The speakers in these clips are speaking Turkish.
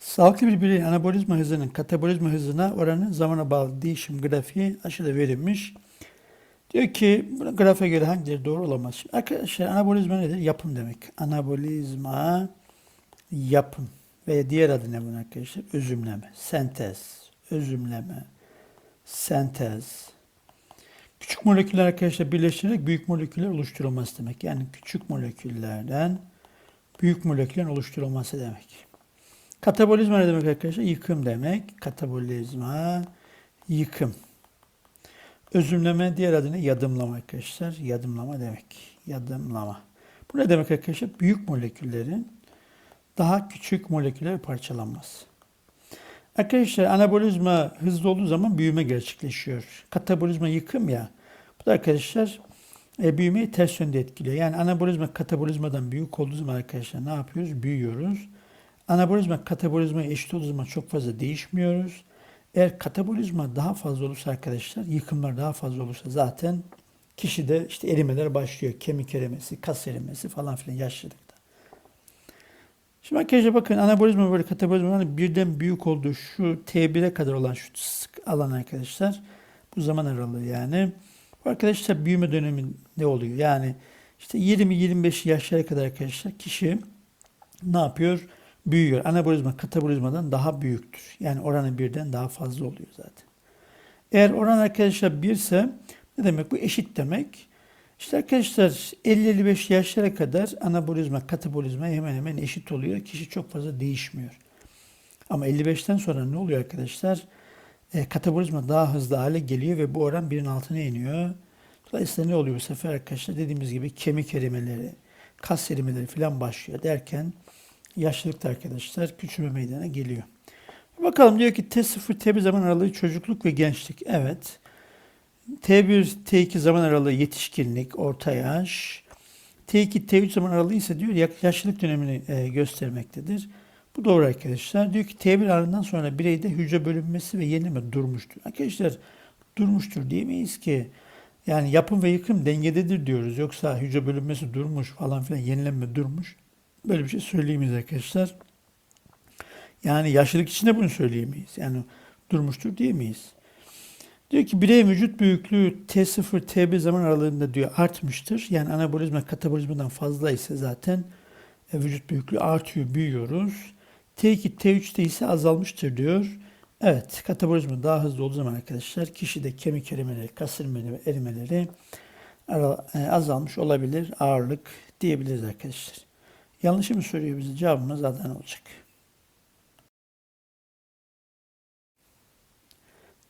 Sağlıklı bir bireyin anabolizma hızının katabolizma hızına oranı zamana bağlı değişim grafiği aşağıda verilmiş. Diyor ki bu grafiğe göre hangileri doğru olamaz? Şimdi arkadaşlar anabolizma nedir? Yapım demek. Anabolizma yapım veya diğer adı ne bunun arkadaşlar? Özümleme, sentez, özümleme, sentez. Küçük moleküller arkadaşlar birleştirerek büyük moleküller oluşturulması demek. Yani küçük moleküllerden büyük moleküllerin oluşturulması demek. Katabolizma ne demek arkadaşlar? Yıkım demek. Katabolizma, yıkım. Özümleme diğer adını yadımlama arkadaşlar. Yadımlama demek. Yadımlama. Bu ne demek arkadaşlar? Büyük moleküllerin daha küçük moleküller parçalanması. Arkadaşlar anabolizma hızlı olduğu zaman büyüme gerçekleşiyor. Katabolizma yıkım ya. Bu da arkadaşlar e, büyümeyi ters yönde etkiliyor. Yani anabolizma katabolizmadan büyük olduğu zaman arkadaşlar ne yapıyoruz? Büyüyoruz. Anabolizma katabolizma eşit olduğu zaman çok fazla değişmiyoruz. Eğer katabolizma daha fazla olursa arkadaşlar, yıkımlar daha fazla olursa zaten kişide işte erimeler başlıyor. Kemik erimesi, kas erimesi falan filan yaşlılıkta. Şimdi arkadaşlar bakın anabolizma böyle katabolizma birden büyük olduğu şu T1'e kadar olan şu sık alan arkadaşlar. Bu zaman aralığı yani. Bu arkadaşlar büyüme döneminde oluyor. Yani işte 20-25 yaşlara kadar arkadaşlar kişi ne yapıyor? Büyüyor. Anabolizma katabolizmadan daha büyüktür. Yani oranı birden daha fazla oluyor zaten. Eğer oran arkadaşlar 1 ise ne demek bu? Eşit demek. İşte arkadaşlar 50-55 yaşlara kadar anabolizma, katabolizma hemen hemen eşit oluyor. Kişi çok fazla değişmiyor. Ama 55'ten sonra ne oluyor arkadaşlar? E, katabolizma daha hızlı hale geliyor ve bu oran birin altına iniyor. Dolayısıyla ne oluyor bu sefer arkadaşlar? Dediğimiz gibi kemik erimeleri, kas erimeleri falan başlıyor derken yaşlılıkta arkadaşlar küçülme meydana geliyor. Bakalım diyor ki T0, T1 zaman aralığı çocukluk ve gençlik. Evet. T1, T2 zaman aralığı yetişkinlik, orta yaş. T2, T3 zaman aralığı ise diyor yaşlılık dönemini e, göstermektedir. Bu doğru arkadaşlar. Diyor ki T1 arından sonra bireyde hücre bölünmesi ve yenileme durmuştur. Arkadaşlar durmuştur diyemeyiz ki. Yani yapım ve yıkım dengededir diyoruz. Yoksa hücre bölünmesi durmuş falan filan yenilenme durmuş. Böyle bir şey söyleyemeyiz arkadaşlar. Yani yaşlılık için de bunu söyleyemeyiz. Yani durmuştur diyemeyiz. Diyor ki birey vücut büyüklüğü T0, T1 zaman aralığında diyor artmıştır. Yani anabolizma katabolizmadan fazla ise zaten e, vücut büyüklüğü artıyor, büyüyoruz. T2, T3'te ise azalmıştır diyor. Evet, katabolizma daha hızlı olduğu zaman arkadaşlar kişide kemik erimeleri, kas erimeleri, erimeleri e, azalmış olabilir, ağırlık diyebiliriz arkadaşlar. Yanlışı mı soruyor bize? Cevabımız Adana olacak.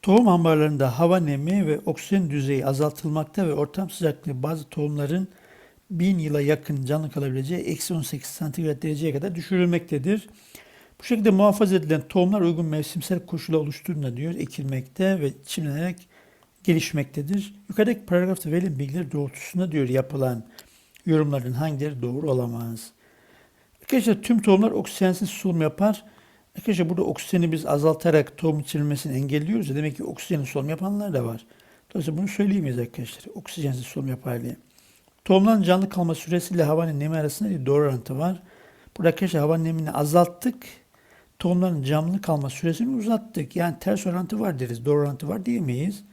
Tohum ambarlarında hava nemi ve oksijen düzeyi azaltılmakta ve ortam sıcaklığı bazı tohumların 1000 yıla yakın canlı kalabileceği eksi 18 santigrat dereceye kadar düşürülmektedir. Bu şekilde muhafaza edilen tohumlar uygun mevsimsel koşula oluştuğunda diyor ekilmekte ve çimlenerek gelişmektedir. Yukarıdaki paragrafta verilen bilgiler doğrultusunda diyor yapılan yorumların hangileri doğru olamaz. Arkadaşlar tüm tohumlar oksijensiz solunum yapar. Arkadaşlar burada oksijeni biz azaltarak tohum içilmesini engelliyoruz. Demek ki oksijenli solunum yapanlar da var. Dolayısıyla bunu söyleyemeyiz arkadaşlar. Oksijensiz solunum yapar diye. Tohumların canlı kalma süresiyle havanın nemi arasında bir doğru orantı var. Burada arkadaşlar havanın nemini azalttık. Tohumların canlı kalma süresini uzattık. Yani ters orantı var deriz. Doğru orantı var diyemeyiz.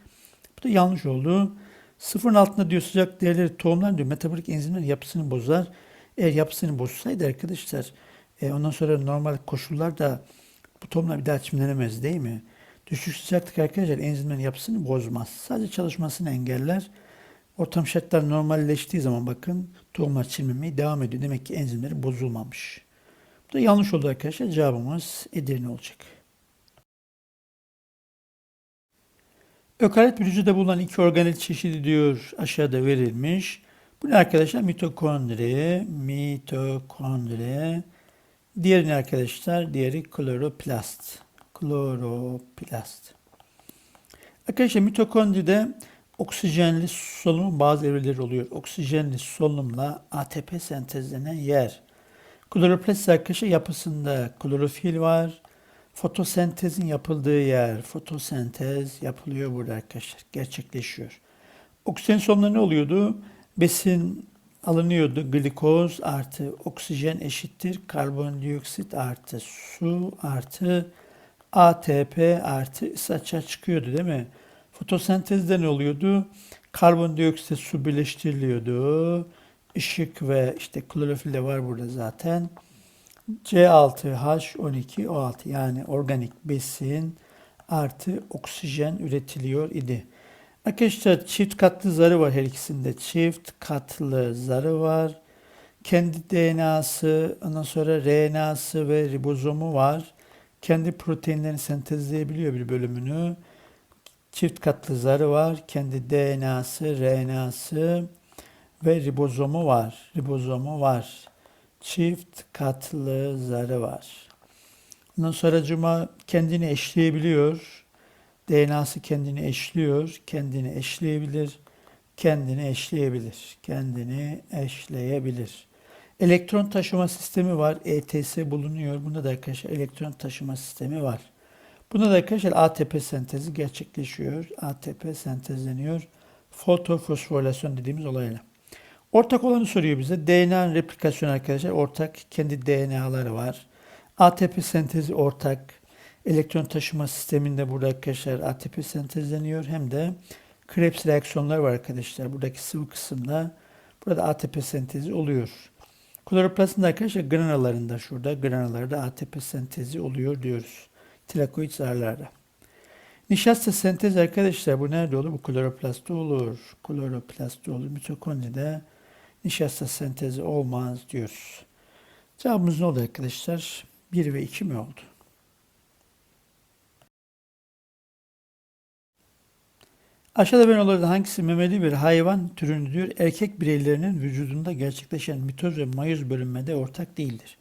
Bu da yanlış oldu. Sıfırın altında diyor sıcak değerleri tohumlar diyor metabolik enzimlerin yapısını bozar. Eğer yapısını bozsaydı arkadaşlar e, ondan sonra normal koşullarda bu tohumlar bir daha çimlenemez değil mi? Düşük sıcaklık arkadaşlar enzimlerin yapısını bozmaz. Sadece çalışmasını engeller. Ortam şartlar normalleştiği zaman bakın tohumlar çimlenmeye devam ediyor. Demek ki enzimleri bozulmamış. Bu da yanlış oldu arkadaşlar. Cevabımız Edirne olacak. Ökaryot bir hücrede bulunan iki organel çeşidi diyor aşağıda verilmiş. Bu ne arkadaşlar? Mitokondri, mitokondri. Diğeri ne arkadaşlar? Diğeri kloroplast. Kloroplast. Arkadaşlar mitokondride oksijenli solunumun bazı evreleri oluyor. Oksijenli solunumla ATP sentezlenen yer. Kloroplast arkadaşlar yapısında klorofil var. Fotosentezin yapıldığı yer. Fotosentez yapılıyor burada arkadaşlar. Gerçekleşiyor. Oksijen solunumunda ne oluyordu? Besin alınıyordu. Glikoz artı oksijen eşittir karbondioksit artı su artı ATP artı saça çıkıyordu değil mi? Fotosentezde ne oluyordu? Karbondioksit su birleştiriliyordu. Işık ve işte klorofil de var burada zaten. C6H12O6 yani organik besin artı oksijen üretiliyor idi. Arkadaşlar çift katlı zarı var her ikisinde. Çift katlı zarı var. Kendi DNA'sı, ondan sonra RNA'sı ve ribozomu var. Kendi proteinlerini sentezleyebiliyor bir bölümünü. Çift katlı zarı var. Kendi DNA'sı, RNA'sı ve ribozomu var. Ribozomu var. Çift katlı zarı var. Ondan sonra cuma kendini eşleyebiliyor. DNA'sı kendini eşliyor, kendini eşleyebilir, kendini eşleyebilir, kendini eşleyebilir. Elektron taşıma sistemi var, ETS bulunuyor. Bunda da arkadaşlar elektron taşıma sistemi var. Bunda da arkadaşlar ATP sentezi gerçekleşiyor. ATP sentezleniyor. Fotofosforilasyon dediğimiz olayla. Ortak olanı soruyor bize. DNA replikasyonu arkadaşlar ortak. Kendi DNA'ları var. ATP sentezi ortak. Elektron taşıma sisteminde burada arkadaşlar ATP sentezleniyor. Hem de Krebs reaksiyonlar var arkadaşlar. Buradaki sıvı kısımda burada ATP sentezi oluyor. Kloroplastin arkadaşlar granalarında şurada granalarda ATP sentezi oluyor diyoruz. Tilakoid zarlarda. Nişasta sentez arkadaşlar bu nerede olur? Bu kloroplastta olur. Kloroplastta olur. Mitokondride nişasta sentezi olmaz diyoruz. Cevabımız ne oldu arkadaşlar? 1 ve 2 mi oldu? Aşağıda verilenlerden hangisi memeli bir hayvan türündür? Erkek bireylerinin vücudunda gerçekleşen mitoz ve mayoz bölünmede ortak değildir.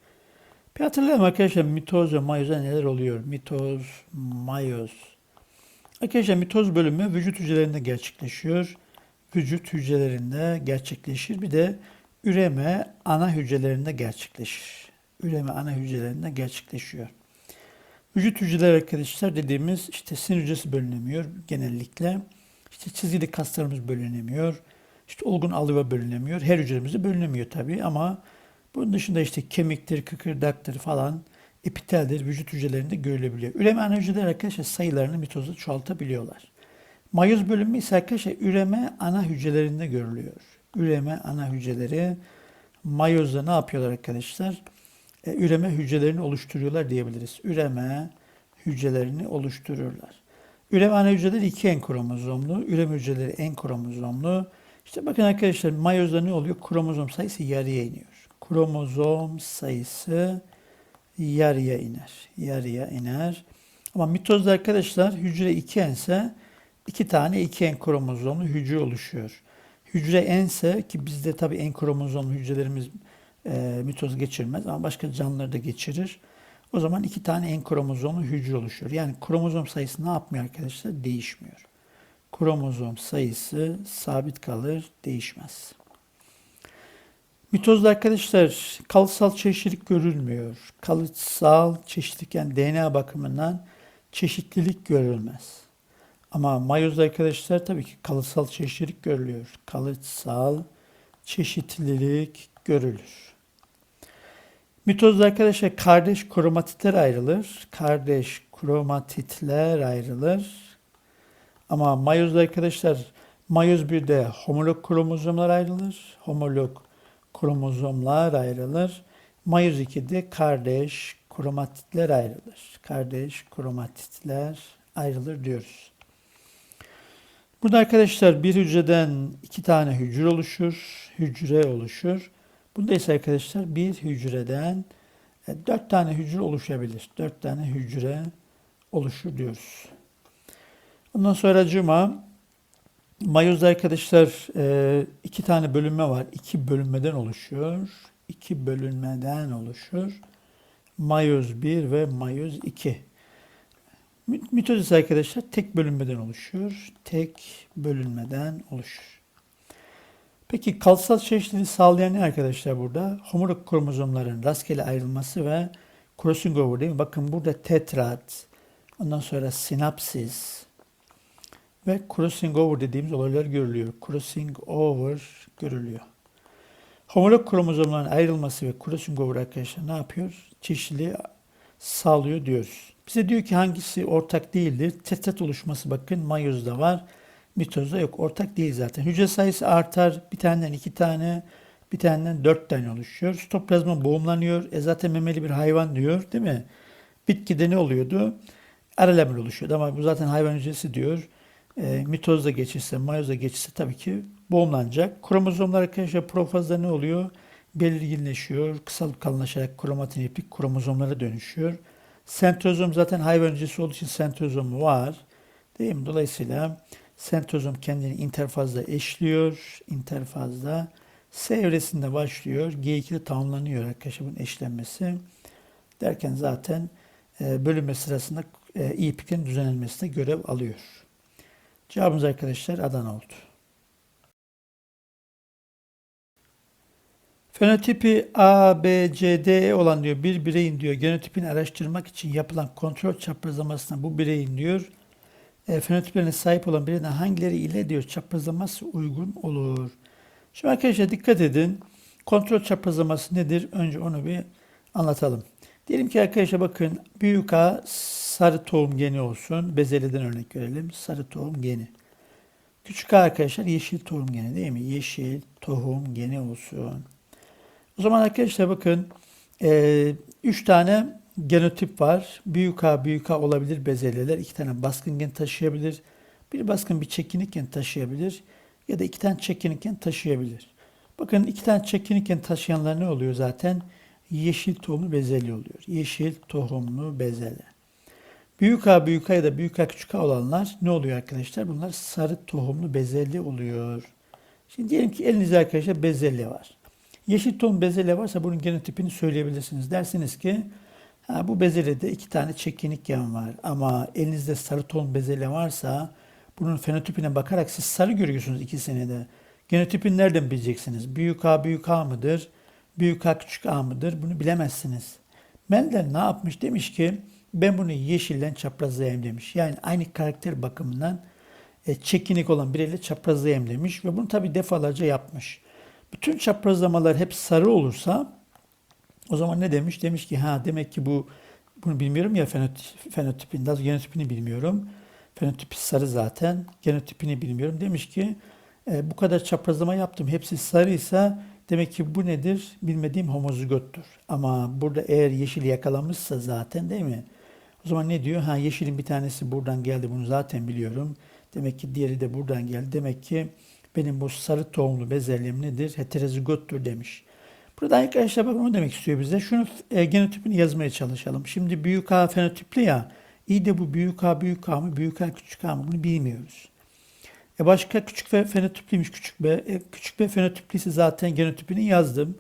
Bir hatırlayalım arkadaşlar mitoz ve mayozda neler oluyor? Mitoz, mayoz. Arkadaşlar mitoz bölünme vücut hücrelerinde gerçekleşiyor. Vücut hücrelerinde gerçekleşir. Bir de üreme ana hücrelerinde gerçekleşir. Üreme ana hücrelerinde gerçekleşiyor. Vücut hücreleri arkadaşlar dediğimiz işte sinir hücresi bölünemiyor genellikle. İşte çizgili kaslarımız bölünemiyor. İşte olgun alüve bölünemiyor. Her hücremizi bölünemiyor tabii ama bunun dışında işte kemiktir, kıkırdaktır falan, epiteldir, vücut hücrelerinde görülebiliyor. Üreme ana hücreler arkadaşlar sayılarını mitozda çoğaltabiliyorlar. Mayoz bölünme ise arkadaşlar üreme ana hücrelerinde görülüyor. Üreme ana hücreleri mayozda ne yapıyorlar arkadaşlar? E, üreme hücrelerini oluşturuyorlar diyebiliriz. Üreme hücrelerini oluştururlar. Üreme ana hücreleri iki en kromozomlu, üreme hücreleri en kromozomlu. İşte bakın arkadaşlar mayozda ne oluyor? Kromozom sayısı yarıya iniyor. Kromozom sayısı yarıya iner. Yarıya iner. Ama mitozda arkadaşlar hücre iki ense iki tane iki en kromozomlu hücre oluşuyor. Hücre ense ki bizde tabii en kromozomlu hücrelerimiz e, mitoz geçirmez ama başka canlıları da geçirir. O zaman iki tane en kromozomlu hücre oluşuyor. Yani kromozom sayısı ne yapmıyor arkadaşlar? Değişmiyor. Kromozom sayısı sabit kalır, değişmez. Mitozda arkadaşlar kalıtsal çeşitlilik görülmüyor. Kalıtsal çeşitlilik yani DNA bakımından çeşitlilik görülmez. Ama mayozda arkadaşlar tabii ki kalıtsal çeşitlilik görülüyor. Kalıtsal çeşitlilik görülür. Mitozda arkadaşlar kardeş kromatitler ayrılır. Kardeş kromatitler ayrılır. Ama mayozda arkadaşlar mayoz 1'de homolog kromozomlar ayrılır. Homolog kromozomlar ayrılır. Mayoz 2'de kardeş kromatitler ayrılır. Kardeş kromatitler ayrılır diyoruz. Burada arkadaşlar bir hücreden iki tane hücre oluşur. Hücre oluşur. Bunda ise arkadaşlar bir hücreden e, dört tane hücre oluşabilir. Dört tane hücre oluşur diyoruz. Ondan sonra cuma mayozda arkadaşlar e, iki tane bölünme var. İki bölünmeden oluşuyor. İki bölünmeden oluşur. Mayoz 1 ve mayoz 2. Mitozis arkadaşlar tek bölünmeden oluşuyor. Tek bölünmeden oluşur. Peki kalsal çeşitliliği sağlayan ne arkadaşlar burada? Homolog kromozomların rastgele ayrılması ve crossing over değil mi? Bakın burada tetrat, ondan sonra sinapsis ve crossing over dediğimiz olaylar görülüyor. Crossing over görülüyor. Homolog kromozomların ayrılması ve crossing over arkadaşlar ne yapıyor? Çeşitliliği sağlıyor diyoruz. Bize diyor ki hangisi ortak değildir? Tetrat oluşması bakın mayozda var. Mitozda yok. Ortak değil zaten. Hücre sayısı artar. Bir taneden iki tane, bir taneden dört tane oluşuyor. Sitoplazma boğumlanıyor. E zaten memeli bir hayvan diyor değil mi? Bitkide ne oluyordu? Aralemel oluşuyordu ama bu zaten hayvan hücresi diyor. E, mitozda geçirse, mayozda geçirse tabii ki boğumlanacak. Kromozomlar arkadaşlar profazda ne oluyor? Belirginleşiyor. Kısalıp kalınlaşarak kromatin iplik kromozomlara dönüşüyor. Sentrozom zaten hayvan hücresi olduğu için sentrozom var. Değil mi? Dolayısıyla sentrozom kendini interfazda eşliyor. Interfazda S evresinde başlıyor. G2'de tamamlanıyor arkadaşlar bunun eşlenmesi. Derken zaten e, bölünme sırasında e, ipliklerin düzenlenmesine görev alıyor. Cevabımız arkadaşlar Adana oldu. Fenotipi A, B, C, D, E olan diyor bir bireyin diyor genotipini araştırmak için yapılan kontrol çaprazlamasına bu bireyin diyor e, fenotiplerine sahip olan bireyden hangileri ile diyor çaprazlaması uygun olur. Şimdi arkadaşlar dikkat edin. Kontrol çaprazlaması nedir? Önce onu bir anlatalım. Diyelim ki arkadaşlar bakın büyük A sarı tohum geni olsun. Bezelye'den örnek verelim. Sarı tohum geni. Küçük A arkadaşlar yeşil tohum geni değil mi? Yeşil tohum geni olsun. O zaman arkadaşlar bakın 3 e, tane genotip var. Büyük A, büyük A olabilir bezelyeler. iki tane baskın gen taşıyabilir. Bir baskın bir çekinik gen taşıyabilir. Ya da iki tane çekinik gen taşıyabilir. Bakın iki tane çekinik gen taşıyanlar ne oluyor zaten? Yeşil tohumlu bezelye oluyor. Yeşil tohumlu bezelye. Büyük A, büyük A ya da büyük A, küçük A olanlar ne oluyor arkadaşlar? Bunlar sarı tohumlu bezelye oluyor. Şimdi diyelim ki elinizde arkadaşlar bezelye var. Yeşil tohum bezelye varsa bunun genotipini söyleyebilirsiniz. Dersiniz ki ha, bu bezelyede iki tane çekinik gen var. Ama elinizde sarı tohum bezelye varsa bunun fenotipine bakarak siz sarı görüyorsunuz ikisini de. Genotipini nereden bileceksiniz? Büyük A büyük A mıdır? Büyük A küçük A mıdır? Bunu bilemezsiniz. Mendel ne yapmış? Demiş ki ben bunu yeşilden çaprazlayayım demiş. Yani aynı karakter bakımından e, çekinik olan bireyle çaprazlayayım demiş. Ve bunu tabi defalarca yapmış. Bütün çaprazlamalar hep sarı olursa o zaman ne demiş? Demiş ki ha demek ki bu bunu bilmiyorum ya fenotip, fenotipini, daha genotipini bilmiyorum. Fenotipi sarı zaten. Genotipini bilmiyorum. Demiş ki e, bu kadar çaprazlama yaptım. Hepsi sarıysa demek ki bu nedir? Bilmediğim homozigottur. Ama burada eğer yeşil yakalamışsa zaten değil mi? O zaman ne diyor? Ha yeşilin bir tanesi buradan geldi. Bunu zaten biliyorum. Demek ki diğeri de buradan geldi. Demek ki benim bu sarı tohumlu bezelyem nedir? Heterozigottur demiş. Burada arkadaşlar bakın ne demek istiyor bize. Şunu e, genotipini yazmaya çalışalım. Şimdi büyük A fenotipli ya. İyi de bu büyük A büyük A mı? Büyük A küçük A mı? Bunu bilmiyoruz. E başka küçük ve fenotipliymiş küçük B. E küçük B fenotipliyse zaten genotipini yazdım.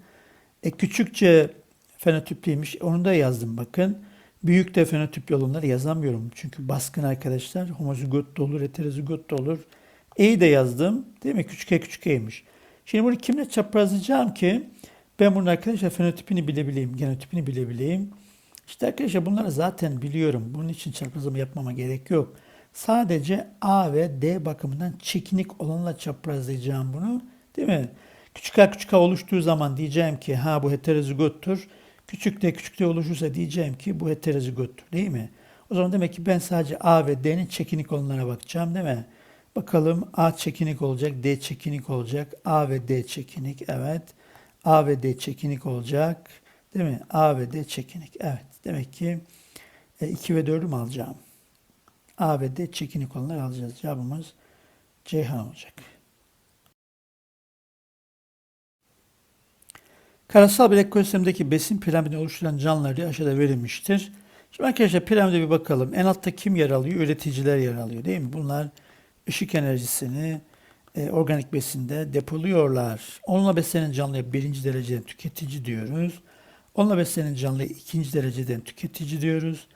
E küçükçe fenotipliymiş. Onu da yazdım bakın. Büyük de fenotip olanları yazamıyorum. Çünkü baskın arkadaşlar homozigot da olur, heterozigot da olur. E'yi de yazdım. Değil mi? Küçük E küçük E'ymiş. Şimdi bunu kimle çaprazlayacağım ki ben bunun arkadaşlar fenotipini bilebileyim, genotipini bilebileyim. İşte arkadaşlar bunları zaten biliyorum. Bunun için çaprazlama yapmama gerek yok. Sadece A ve D bakımından çekinik olanla çaprazlayacağım bunu. Değil mi? Küçük A küçük A oluştuğu zaman diyeceğim ki ha bu heterozigottur. Küçük D küçük D oluşursa diyeceğim ki bu heterozigottur. Değil mi? O zaman demek ki ben sadece A ve D'nin çekinik olanlara bakacağım değil mi? Bakalım A çekinik olacak, D çekinik olacak. A ve D çekinik, evet. A ve D çekinik olacak. Değil mi? A ve D çekinik, evet. Demek ki 2 e, ve 4'ü mü alacağım? A ve D çekinik olanları alacağız. Cevabımız Ceyhan olacak. Karasal bir ekosistemdeki besin piramidini oluşturan canlılar diye aşağıda verilmiştir. Şimdi arkadaşlar piramide bir bakalım. En altta kim yer alıyor? Üreticiler yer alıyor değil mi? Bunlar ışık enerjisini e, organik besinde depoluyorlar. Onunla beslenen canlıya birinci dereceden tüketici diyoruz. Onunla beslenen canlıya ikinci dereceden tüketici diyoruz.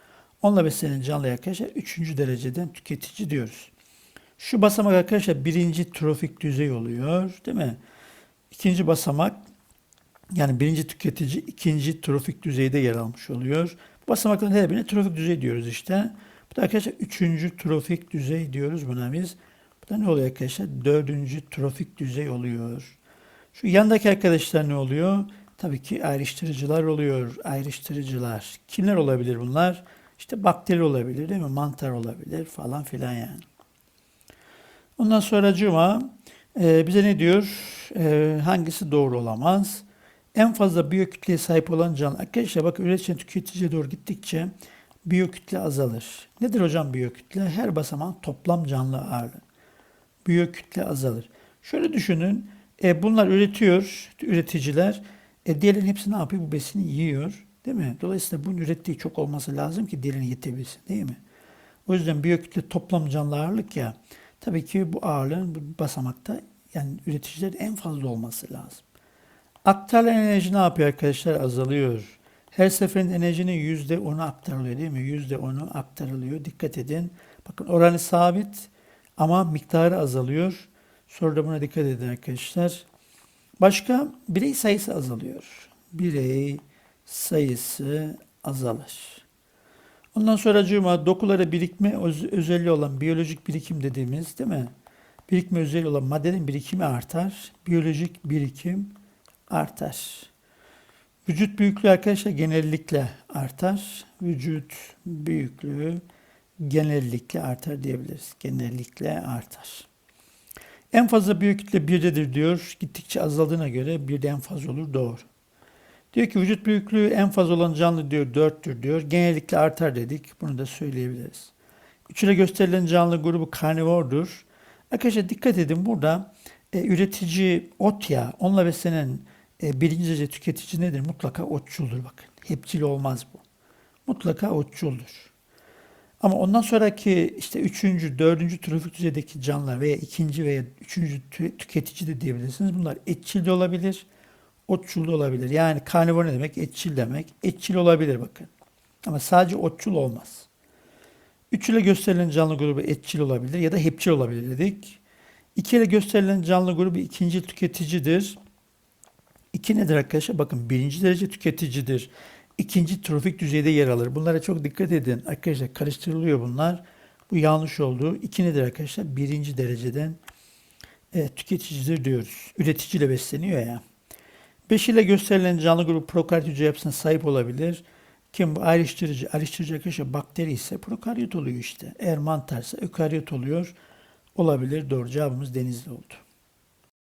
Onunla beslenen canlıya arkadaşlar üçüncü dereceden tüketici diyoruz. Şu basamak arkadaşlar birinci trofik düzey oluyor değil mi? İkinci basamak yani birinci tüketici ikinci trofik düzeyde yer almış oluyor. Bu basamakların her birine trofik düzey diyoruz işte. Bu da arkadaşlar üçüncü trofik düzey diyoruz buna biz. Bu da ne oluyor arkadaşlar? Dördüncü trofik düzey oluyor. Şu yandaki arkadaşlar ne oluyor? Tabii ki ayrıştırıcılar oluyor. Ayrıştırıcılar. Kimler olabilir bunlar? İşte bakteri olabilir değil mi? Mantar olabilir falan filan yani. Ondan sonra cuma e, bize ne diyor? E, hangisi doğru olamaz? En fazla biyokütleye sahip olan canlı. Arkadaşlar bak üretici tüketiciye doğru gittikçe biyokütle azalır. Nedir hocam biyokütle? Her basamağın toplam canlı ağırlığı. Biyokütle azalır. Şöyle düşünün. E, bunlar üretiyor, üreticiler. E, diğerlerin hepsi ne yapıyor? Bu besini yiyor. Değil mi? Dolayısıyla bunun ürettiği çok olması lazım ki diğerine yetebilsin. Değil mi? O yüzden biyokütle toplam canlı ağırlık ya. Tabii ki bu ağırlığın bu basamakta yani üreticilerin en fazla olması lazım. Aktarılan enerji ne yapıyor arkadaşlar? Azalıyor. Her seferinde enerjinin yüzde onu aktarılıyor değil mi? Yüzde onu aktarılıyor. Dikkat edin. Bakın oranı sabit ama miktarı azalıyor. Sonra da buna dikkat edin arkadaşlar. Başka birey sayısı azalıyor. Birey sayısı azalır. Ondan sonra cuma dokulara birikme öz- özelliği olan biyolojik birikim dediğimiz değil mi? Birikme özelliği olan maddenin birikimi artar. Biyolojik birikim artar. Vücut büyüklüğü arkadaşlar genellikle artar. Vücut büyüklüğü genellikle artar diyebiliriz. Genellikle artar. En fazla büyük kütle birdedir diyor. Gittikçe azaldığına göre bir de en fazla olur. Doğru. Diyor ki vücut büyüklüğü en fazla olan canlı diyor 4'tür diyor. Genellikle artar dedik. Bunu da söyleyebiliriz. Üçüyle gösterilen canlı grubu karnivordur. Arkadaşlar dikkat edin burada e, üretici ot ya onunla beslenen e, birinci derece tüketici nedir? Mutlaka otçuldur bakın. Hepçil olmaz bu. Mutlaka otçuldur. Ama ondan sonraki işte üçüncü, dördüncü trofik düzeydeki canlılar veya ikinci veya üçüncü tü- tüketici de diyebilirsiniz. Bunlar etçil de olabilir, otçul da olabilir. Yani karnivor ne demek? Etçil demek. Etçil olabilir bakın. Ama sadece otçul olmaz. Üç ile gösterilen canlı grubu etçil olabilir ya da hepçil olabilir dedik. İki ile gösterilen canlı grubu ikinci tüketicidir. İki nedir arkadaşlar? Bakın birinci derece tüketicidir. İkinci trofik düzeyde yer alır. Bunlara çok dikkat edin. Arkadaşlar karıştırılıyor bunlar. Bu yanlış oldu. İki nedir arkadaşlar? Birinci dereceden e, tüketicidir diyoruz. Üreticiyle besleniyor ya. Beş ile gösterilen canlı grubu prokaryot hücre yapısına sahip olabilir. Kim bu ayrıştırıcı? Ayrıştırıcı arkadaşlar bakteri ise prokaryot oluyor işte. Eğer mantarsa ökaryot oluyor. Olabilir. Doğru cevabımız denizli oldu.